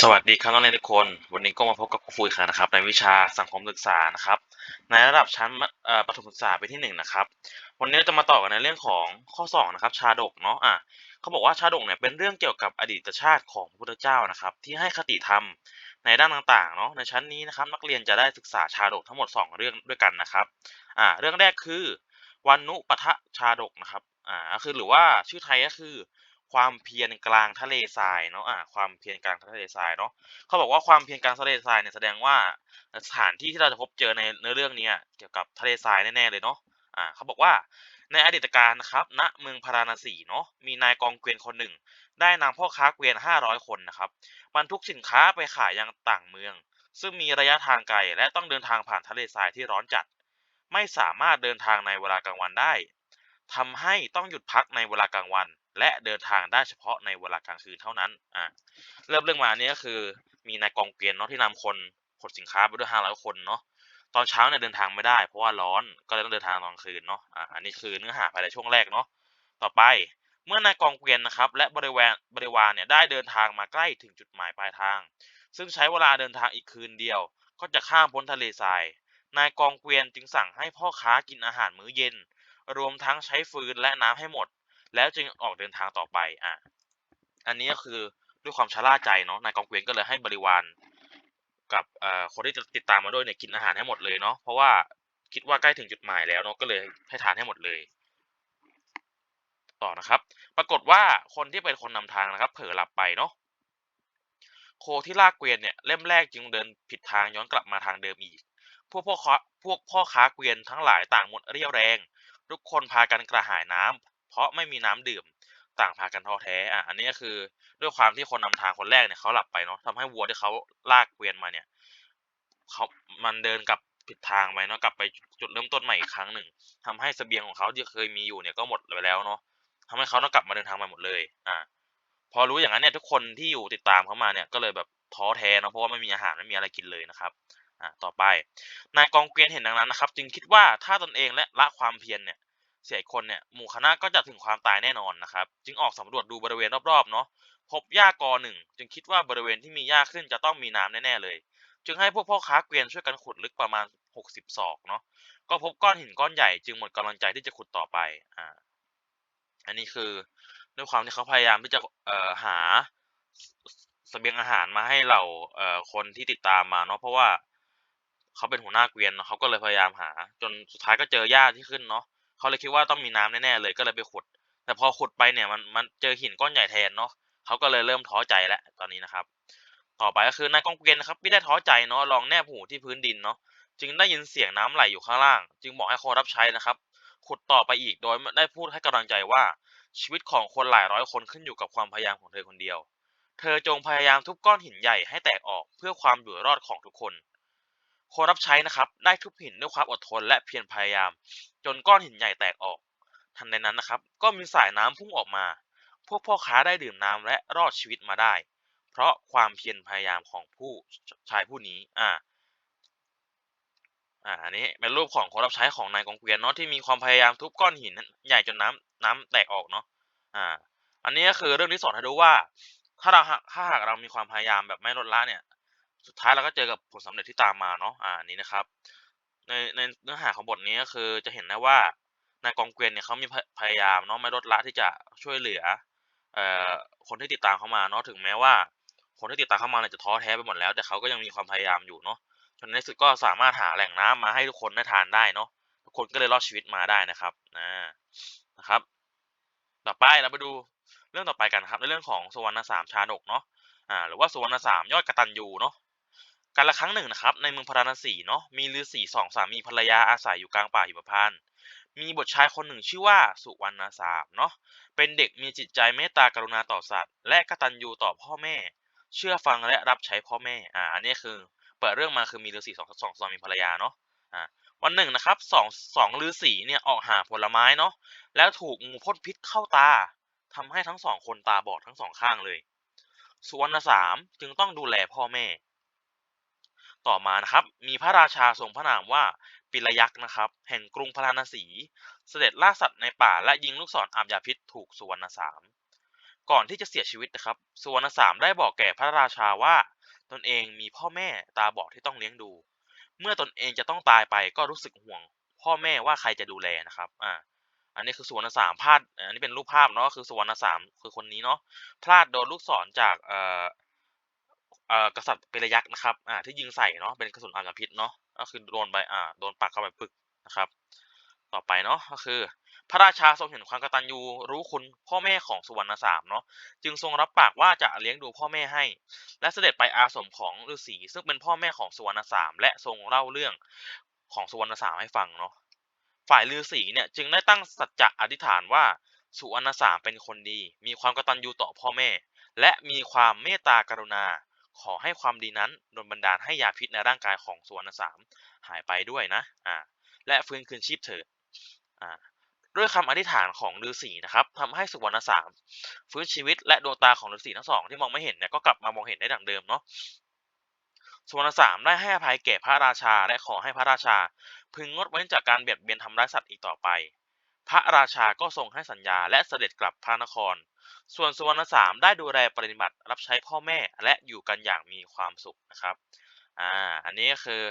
สวัสดีครับนักเรียนทุกคน วันนี้ก็มาพบกับครูฟุยค่ะนะครับ ในวิชาสังคมศึกษานะครับ ในระดับชั้นประถมศึกษาปีที่หนึ่งนะครับ วันนี้เราจะมาต่อกันในเรื่องของข้อสองนะครับชาดกเนาะอะเขาบอกว่าชาดกเนี่ยเป็นเรื่องเกี่ยวกับอดีตชาติของพระพุทธเจ้านะครับ ที่ให้คติธรรมในด้านต่างๆเนาะในชั้นนี้นะครับนักเรียนจะได้ศึกษาชาดกทั้งหมด 2 เรื่องด้วยกันนะครับอ่าเรื่องแรกคือวันนุปทะชาดกนะครับอ่าคือหรือว่าชื่อไทยก็คือ ความเพียรกลางทะเลทรายเนาะอ่าความเพียรกลางทะเลทรายเนาะเขาบอกว่าความเพียรกลางทะเลทรายเนี่ยแสดงว่าสถานที่ที่เราจะพบเจอในเนื้อเรื่องนี้เกี่ยวกับทะเลทรายแน่ๆเลยเนาะอ่าเขาบอกว่าในอดีตการนะครับณเมืองพาราณสีเนาะมีนายกองเกวียนคนหนึ่ง ได้นำพ่อค้าเกวียน 500 คนนะครับบรรทุกสินค้าไปขายยังต่างเมือง ซึ่งมีระยะทางไกลและต้องเดินทางผ่านทะเลทรายที่ร้อนจัด ไม่สามารถเดินทางในเวลากลางวันได้ทำให้ต้องหยุดพักในเวลากลางวัน และเดินทางได้เฉพาะในเวลากลางคืนเท่านั้นอ่าเริ่มเรื่องมาเนี้ก็คือมีนายกองเกวียนเนาะที่นำคนขนสินค้าไปด้วยห้าร้อยคนเนาะตอนเช้าเนี่ยเดินทางไม่ได้ เพราะว่าร้อนก็เลยต้องเดินทางตอนคืนเนาะอ่าอันนี้คือเนื้อหาภายในช่วงแรกเนาะต่อไปเมื่อนายกองเกวียนนะครับ และบริวารบริวารเนี่ยได้เดินทางมาใกล้ถึงจุดหมายปลายทาง ซึ่งใช้เวลาเดินทางอีกคืนเดียว ก็จะข้ามพ้นทะเลทรายนายกองเกวียนจึงสั่งให้พ่อค้ากินอาหารมื้อเย็น รวมทั้งใช้ฟืนและน้ำให้หมด แล้วจึงออกเดินทางต่อไปอะอันนี้ก็คือด้วยความชะล่าใจเนาะนายกองเกวียนก็เลยให้บริวารกับคนที่จะติดตามมาด้วยเนี่ยกินอาหารให้หมดเลยเนาะเพราะว่าคิดว่าใกล้ถึงจุดหมายแล้วเนาะก็เลยให้ทานให้หมดเลย ต่อนะครับ ปรากฏว่าคนที่เป็นคนนำทางนะครับ เผลอหลับไปเนาะโคที่ลากเกวียนเนี่ยเล่มแรกจึงเดินผิดทางย้อนกลับมาทางเดิมอีก พวกพ่อค้าพวกพ่อค้าเกวียนทั้งหลายต่างหมดเรี่ยวแรง ทุกคนพากันกระหายน้ำเพ ราะไม่มีน้ำดื่ม ต่างพากันท้อแท้ อะ อันนี้ก็คือด้วยความที่คนนำทางคนแรกเนี่ยเขาหลับไปเนาะทำให้วัวที่เขาลากเกวียนมาเนี่ยเขามันเดินกลับผิดทางไปเนาะกลับไปจุดเริ่มต้นใหม่อีกครั้งหนึ่งทำให้เสบียงของเขาที่เคยมีอยู่เนี่ยก็หมดไปแล้วเนาะทำให้เขาต้องกลับมาเดินทางใหม่หมดเลย อ่า พอรู้อย่างนั้นเนี่ยทุกคนที่อยู่ติดตามเขามาเนี่ยก็เลยแบบท้อแท้เนาะเพราะว่าไม่มีอาหารไม่มีอะไรกินเลยนะครับอ่าต่อไป นายกองเกวียนเห็นดังนั้นนะครับ จึงคิดว่าถ้าตนเองและละความเพียรเนี่ย เสียคนเนี่ยหมู่คณะก็จะถึงความตายแน่นอนนะครับ จึงออกสำรวจดูบริเวณรอบๆเนาะพบหญ้ากอหนึ่งจึงคิดว่าบริเวณที่มีหญ้าขึ้นจะต้องมีน้ำแน่ๆเลย จึงให้พวกพ่อค้าเกวียนช่วยกันขุดลึกประมาณ 60ศอกเนาะก็พบก้อนหินก้อนใหญ่จึงหมดกำลังใจที่จะขุดต่อไปอ่าอันนี้คือด้วยความที่เขาพยายามที่จะเอ่อหาสเสบียงอาหารมาให้เราเอ่อคนที่ติดตามมาเนาะเพราะว่าเขาเป็นหัวหน้าเกวียนเขาก็เลยพยายามหา จนสุดท้ายก็เจอหญ้าที่ขึ้นเนาะ เขาเลยคิดว่าต้องมีน้ำแน่ๆเลยก็เลยไปขุด แต่พอขุดไปเนี่ยมันมันเจอหินก้อนใหญ่แทนเนาะเขาก็เลยเริ่มท้อใจแล้วตอนนี้นะครับ ต่อไปก็คือนายกองเกวียนนะครับไม่ได้ท้อใจเนาะลองแนบหูที่พื้นดินเนาะจึงได้ยินเสียงน้ำไหลอยู่ข้างล่าง จึงบอกให้คนรับใช้นะครับ ขุดต่อไปอีกโดยได้พูดให้กำลังใจว่าชีวิตของคนหลายร้อยคนขึ้นอยู่กับความพยายามของเธอคนเดียว เธอจงพยายามทุบก้อนหินใหญ่ให้แตกออกเพื่อความอยู่รอดของทุกคน คนรับใช้นะครับได้ทุบหินด้วยความอดทนและเพียรพยายาม จนก้อนหินใหญ่แตกออก ทันใดนั้นนะครับ ก็มีสายน้ำพุ่งออกมา พวกพ่อค้าได้ดื่มน้ำและรอดชีวิตมาได้ เพราะความเพียรพยายามของผู้ชายผู้นี้อ่าอ่าอันนี้เป็นรูปของคนรับใช้ของนายกองเกวียนเนาะที่มีความพยายามทุบก้อนหินใหญ่จนน้ำน้ำแตกออกเนาะอ่าอันนี้ก็คือเรื่องที่สอนให้ดูว่า ถ้าเราถ้าหากเรามีความพยายามแบบไม่ลดละเนี่ย สุดท้ายเราก็เจอกับผลสำเร็จที่ตามมาเนาะอ่านี้นะครับ ในในเนื้อหาของบทนี้ก็คือจะเห็นได้ว่านายกองเกวียนเนี่ยเขามีพยายามเนาะไม่ลดละที่จะช่วยเหลือเอ่อคนที่ติดตามเขามาเนาะถึงแม้ว่า คนที่ติดตามเข้ามาเนี่ยจะท้อแท้ไปหมดแล้ว แต่เขาก็ยังมีความพยายามอยู่เนาะจนในสุดก็สามารถหาแหล่งน้ำมาให้ทุกคนได้ทานได้เนาะทุกคนก็เลยรอดชีวิตมาได้นะครับนะนะครับ ต่อไปเราไปดูเรื่องต่อไปกันครับในเรื่องของสุวรรณสามชาดกเนาะอ่าหรือว่าสุวรรณสามยอดกตัญญูเนาะ กาละครั้งหนึ่งนะครับ ในเมืองพาราณสีเนาะมีฤาษีสองสามีภรรยาอาศัยอยู่กลางป่าหิมพานต์มีบุตรชายคนหนึ่งชื่อว่าสุวรรณสามเนาะเป็นเด็กมีจิตใจเมตตากรุณาต่อสัตว์ และกตัญญูต่อพ่อแม่ เชื่อฟังและรับใช้พ่อแม่อ่าอันนี้คือ เปิดเรื่องมาคือมีฤาษีสองสองสามีภรรยาเนาะอ่าวันหนึ่งนะครับสองสองฤาษีเนี่ยออกหาผลไม้เนาะแล้วถูกงูพ่นพิษเข้าตาทำให้ทั้งสองคนตาบอดทั้งสองข้างเลย สุวรรณสามจึงต้องดูแลพ่อแม่ ต่อมานะครับมีพระราชาทรงพระนามว่าปิลยักษ์นะครับแห่งกรุงพาราณสี เสด็จล่าสัตว์ในป่าและยิงลูกศรอาบยาพิษถูกสุวรรณสาม ก่อนที่จะเสียชีวิตนะครับสุวรรณสามได้บอกแก่พระราชาว่าตนเองมีพ่อแม่ตาบอดที่ต้องเลี้ยงดู เมื่อตนเองจะต้องตายไปก็รู้สึกห่วง พ่อแม่ว่าใครจะดูแลนะครับอ่าอันนี้คือสุวรรณสามพลาดอันนี้เป็นรูปภาพเนาะคือสุวรรณสามคือคนนี้เนาะพลาดโดนลูกศรจากเอ่อ อ่อกษัตริย์เปรยักษ์นะครับอ่าที่ยิงใส่เนาะเป็นกระสุนอัดพิษเนาะก็คือโดนไปอ่าโดนปักเข้าไปปึกนะครับ ต่อไปเนาะก็คือ พระราชาทรงเห็นความกตัญญูรู้คุณพ่อแม่ของสุวรรณสามเนาะจึงทรงรับปากว่าจะเลี้ยงดูพ่อแม่ให้ และเสด็จไปอาสมของฤาษีซึ่งเป็นพ่อแม่ของสุวรรณสามและทรงเล่าเรื่องของสุวรรณสามให้ฟังเนาะฝ่ายฤาษีเนี่ยจึงได้ตั้งสัจจะอธิษฐานว่าสุวรรณสามเป็นคนดี มีความกตัญญูต่อพ่อแม่ และมีความเมตตากรุณา ขอให้ความดีนั้นโดนบันดาลให้ยาพิษในร่างกายของสุวรรณสามหายไปด้วยนะอ่าและฟื้นคืนชีพเถิดอ่าด้วยคำอธิษฐานของฤาษีนะครับทำให้สุวรรณสามฟื้นชีวิตและดวงตาของฤาษีทั้งสองที่มองไม่เห็นเนี่ยก็กลับมามองเห็นได้ดังเดิมเนาะสุวรรณสามได้ให้อภัยแก่พระราชาและขอให้พระราชา พึงงดเว้นจากการเบียดเบียนทำร้ายสัตว์อีกต่อไป พระราชาก็ทรงให้สัญญาและเสด็จกลับพระนคร ส่วนสุวรรณสามได้ดูแลปฏิบัติรับใช้พ่อแม่และอยู่กันอย่างมีความสุขนะครับอ่าอันนี้ก็คือ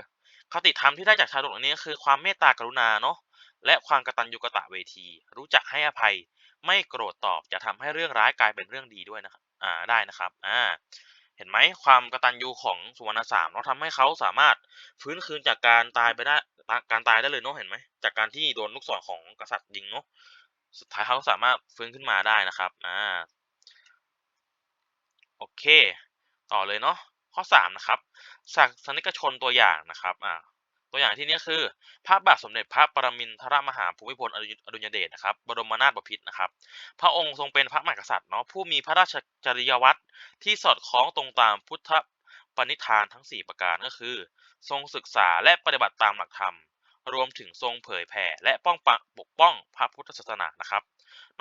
คติธรรมที่ได้จากชาดกอันนี้ก็คือความเมตตากรุณาเนาะและความกตัญญูกตะเวที รู้จักให้อภัยไม่โกรธตอบจะทำให้เรื่องร้ายกลายเป็นเรื่องดีด้วยนะครับอ่าได้นะครับอ่าเห็นไหมความกตัญญูของสุวรรณสามเนาะทำให้เขาสามารถฟื้นคืนจากการตายไปได้การตายได้เลยเนาะเห็นไหมจากการที่โดนลูกศรของกษัตริย์ยิงเนาะ สุดท้ายเขาสามารถฟื้นขึ้นมาได้นะครับอ่าโอเค ต่อเลยเนาะข้อสามนะครับศาสนิกชนตัวอย่างนะครับอ่าตัวอย่างที่นี้คือ พระบาทสมเด็จพระปรมินทรมหาภูมิพลอดุลยเดชนะครับ บรมนาถบพิตรนะครับ พระองค์ทรงเป็นพระมหากษัตริย์เนาะผู้มีพระราชจริยวัตรที่สอดคล้องตรงตามพุทธปณิธานทั้ง 4 ประการก็คือ ทรงศึกษาและปฏิบัติตามหลักธรรม รวมถึงทรงเผยแผ่ และป้องปกป้องพระพุทธศาสนานะครับ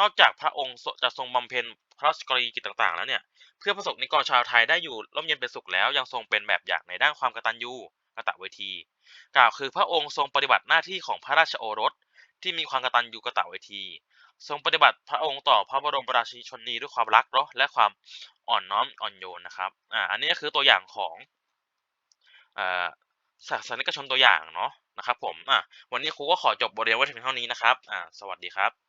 นอกจากพระองค์จะทรงบำเพ็ญพระราชกรณียกิจต่างๆ แล้วเนี่ยเพื่อประสบนิกรชาวไทยได้อยู่ร่มเย็นเป็นสุขแล้วยังทรงเป็นแบบอย่างในด้านความกตัญญูกตเวที กล่าวคือพระองค์ทรงปฏิบัติหน้าที่ของพระราชโอรส ที่มีความกตัญญูกตเวที ทรงปฏิบัติพระองค์ต่อพระบรมราชินีชนนีด้วยความรักเนาะและความอ่อนน้อมอ่อนโยนนะครับอ่าอันนี้ก็คือตัวอย่างของอ่าศาสนิกชนตัวอย่างเนาะ นะครับผมอ่าวันนี้ครูก็ขอจบบทเรียนไว้ถึงเท่านี้นะครับอ่าสวัสดีครับ